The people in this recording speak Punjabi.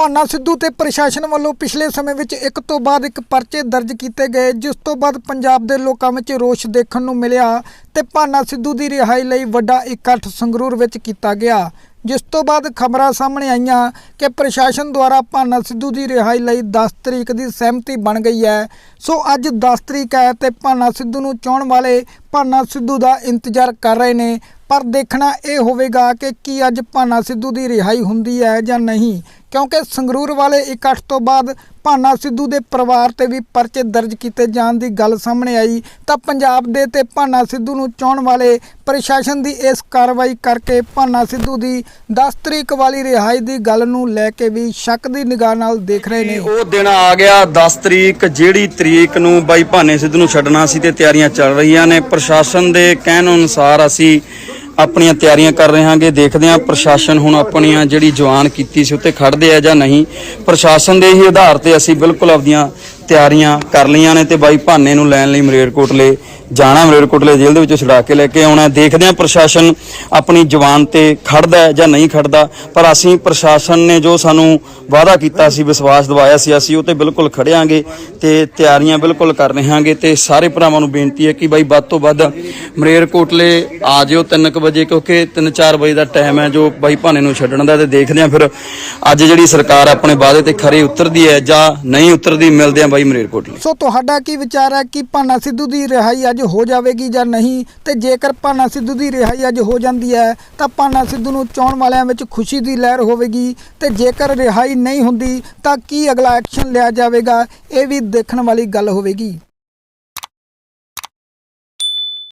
ਭਾਨਾ ਸਿੱਧੂ ਤੇ ਪ੍ਰਸ਼ਾਸਨ ਵੱਲੋਂ ਪਿਛਲੇ ਸਮੇਂ ਵਿੱਚ ਇੱਕ ਤੋਂ ਬਾਅਦ ਇੱਕ ਪਰਚੇ ਦਰਜ ਕੀਤੇ ਗਏ, ਜਿਸ ਤੋਂ ਬਾਅਦ ਪੰਜਾਬ ਦੇ ਲੋਕਾਂ ਵਿੱਚ ਰੋਸ਼ ਦੇਖਣ ਨੂੰ ਮਿਲਿਆ ਤੇ ਭਾਨਾ ਸਿੱਧੂ ਦੀ ਰਿਹਾਈ ਲਈ ਵੱਡਾ ਇਕੱਠ ਸੰਗਰੂਰ ਵਿੱਚ ਕੀਤਾ ਗਿਆ। ਜਿਸ ਤੋਂ ਬਾਅਦ ਖਬਰਾਂ ਸਾਹਮਣੇ ਆਈਆਂ ਕਿ ਪ੍ਰਸ਼ਾਸਨ ਦੁਆਰਾ ਭਾਨਾ ਸਿੱਧੂ ਦੀ ਰਿਹਾਈ ਲਈ 10 ਤਰੀਕ ਦੀ ਸਹਿਮਤੀ ਬਣ ਗਈ ਹੈ। ਸੋ ਅੱਜ 10 ਤਰੀਕ ਹੈ ਤੇ ਭਾਨਾ ਸਿੱਧੂ ਨੂੰ ਚਾਹਣ ਵਾਲੇ ਭਾਨਾ ਸਿੱਧੂ ਦਾ ਇੰਤਜ਼ਾਰ ਕਰ ਰਹੇ ਨੇ। ਪਰ ਦੇਖਣਾ ਇਹ ਹੋਵੇਗਾ ਕਿ ਕੀ ਅੱਜ ਭਾਨਾ ਸਿੱਧੂ ਦੀ ਰਿਹਾਈ ਹੁੰਦੀ ਹੈ ਜਾਂ ਨਹੀਂ, ਕਿਉਂਕਿ ਸੰਗਰੂਰ ਵਾਲੇ ਇਕੱਠ ਤੋਂ ਬਾਅਦ ਭਾਨਾ ਸਿੱਧੂ ਦੇ ਪਰਿਵਾਰ ਤੇ ਵੀ ਪਰਚੇ ਦਰਜ ਕੀਤੇ ਜਾਣ ਦੀ ਗੱਲ ਸਾਹਮਣੇ ਆਈ, ਤਾਂ ਪੰਜਾਬ ਦੇ ਤੇ ਭਾਨਾ ਸਿੱਧੂ ਨੂੰ ਚਾਹਣ ਵਾਲੇ ਪ੍ਰਸ਼ਾਸਨ ਦੀ ਇਸ ਕਾਰਵਾਈ ਕਰਕੇ ਭਾਨਾ ਸਿੱਧੂ ਦੀ 10 ਤਰੀਕ ਵਾਲੀ ਰਿਹਾਈ ਦੀ ਗੱਲ ਨੂੰ ਲੈ ਕੇ ਵੀ ਸ਼ੱਕ ਦੀ ਨਿਗਾਹ ਨਾਲ ਦੇਖ ਰਹੇ ਨੇ। ਉਹ ਦਿਨ ਆ ਗਿਆ 10 ਤਰੀਕ, ਜਿਹੜੀ ਤਰੀਕ ਨੂੰ ਬਾਈ ਭਾਨੇ ਸਿੱਧੂ ਨੂੰ ਛੱਡਣਾ ਸੀ ਤੇ ਤਿਆਰੀਆਂ ਚੱਲ ਰਹੀਆਂ ਨੇ। ਪ੍ਰਸ਼ਾਸਨ ਦੇ ਕਹਿਣ ਅਨੁਸਾਰ ਅਸੀਂ ਆਪਣੀਆਂ ਤਿਆਰੀਆਂ ਕਰ ਰਹੇ ਹਾਂਗੇ, ਦੇਖਦੇ ਹਾਂ ਪ੍ਰਸ਼ਾਸਨ ਹੁਣ ਆਪਣੀਆਂ ਜਿਹੜੀ ਜਵਾਨ ਕੀਤੀ ਸੀ, ਉੱਤੇ ਖੜਦੇ ਆ ਜਾਂ ਨਹੀਂ। ਪ੍ਰਸ਼ਾਸਨ ਦੇ ਹੀ ਆਧਾਰ ਤੇ ਅਸੀਂ ਬਿਲਕੁਲ ਆਪਦੀਆਂ ਤਿਆਰੀਆਂ ਕਰ ਲਈਆਂ ਨੇ ਤੇ ਬਾਈ ਭਾਨੇ ਨੂੰ ਲੈਣ ਲਈ ਮਲੇਰਕੋਟਲੇ ਜਾਣਾ, ਮਲੇਰਕੋਟਲੇ ਜੇਲ੍ਹ ਦੇ ਵਿੱਚੋਂ ਛੁਡਾ ਕੇ ਲੈ ਕੇ ਆਉਣਾ। ਦੇਖਦੇ ਹਾਂ ਪ੍ਰਸ਼ਾਸਨ ਆਪਣੀ ਜਵਾਨ ਤੇ ਖੜਦਾ ਜਾਂ ਨਹੀਂ ਖੜਦਾ, ਪਰ ਅਸੀਂ ਪ੍ਰਸ਼ਾਸਨ ਨੇ ਜੋ ਸਾਨੂੰ ਵਾਅਦਾ ਕੀਤਾ ਸੀ, ਵਿਸ਼ਵਾਸ ਦਿਵਾਇਆ ਸੀ, ਅਸੀਂ ਉਹ ਤੇ ਬਿਲਕੁਲ ਖੜਿਆਂਗੇ ਤੇ ਤਿਆਰੀਆਂ ਬਿਲਕੁਲ ਕਰ ਰਹੇ ਹਾਂਗੇ ਤੇ ਸਾਰੇ ਭਰਾਵਾਂ ਨੂੰ ਬੇਨਤੀ ਹੈ ਕਿ ਬਾਈ ਵੱਧ ਤੋਂ ਵੱਧ ਮਰੇਰਕੋਟਲੇ ਆ ਜਿਓ 3:00 ਵਜੇ, ਕਿਉਂਕਿ 3-4 ਵਜੇ ਦਾ ਟਾਈਮ ਹੈ ਜੋ ਬਾਈ ਭਾਨੇ ਨੂੰ ਛੱਡਣ ਦਾ ਤੇ ਦੇਖਦੇ ਹਾਂ ਫਿਰ ਅੱਜ ਜਿਹੜੀ ਸਰਕਾਰ ਆਪਣੇ ਵਾਅਦੇ ਤੇ ਖਰੇ ਉਤਰਦੀ ਹੈ ਜਾਂ ਨਹੀਂ ਉਤਰਦੀ, ਮਿਲਦੇ ਹਾਂ ਬਾਈ ਮਰੇਰਕੋਟਲੇ ਸੋ ਤੁਹਾਡਾ ਕੀ ਵਿਚਾਰ ਹੈ ਕਿ ਭਾਨਾ ਸਿੱਧੂ ਦੀ ਰਿਹਾਈ ਅੱਜ ਹੋ ਜਾਵੇਗੀ ਜਾਂ ਨਹੀਂ? ਤੇ ਜੇਕਰ ਭਾਨਾ ਸਿੱਧੂ ਦੀ ਰਿਹਾਈ ਅੱਜ ਹੋ ਜਾਂਦੀ ਹੈ, ਤਾਂ ਭਾਨਾ ਸਿੱਧੂ ਨੂੰ ਚਾਹਣ ਵਾਲਿਆਂ ਵਿੱਚ ਖੁਸ਼ੀ ਦੀ ਲਹਿਰ ਹੋਵੇਗੀ। ਤੇ ਜੇਕਰ ਰਿਹਾਈ ਨਹੀਂ ਹੁੰਦੀ, ਤਾਂ ਕੀ ਅਗਲਾ ਐਕਸ਼ਨ ਲਿਆ ਜਾਵੇਗਾ? ਇਹ ਵੀ ਦੇਖਣ ਵਾਲੀ ਗੱਲ ਹੋਵੇਗੀ।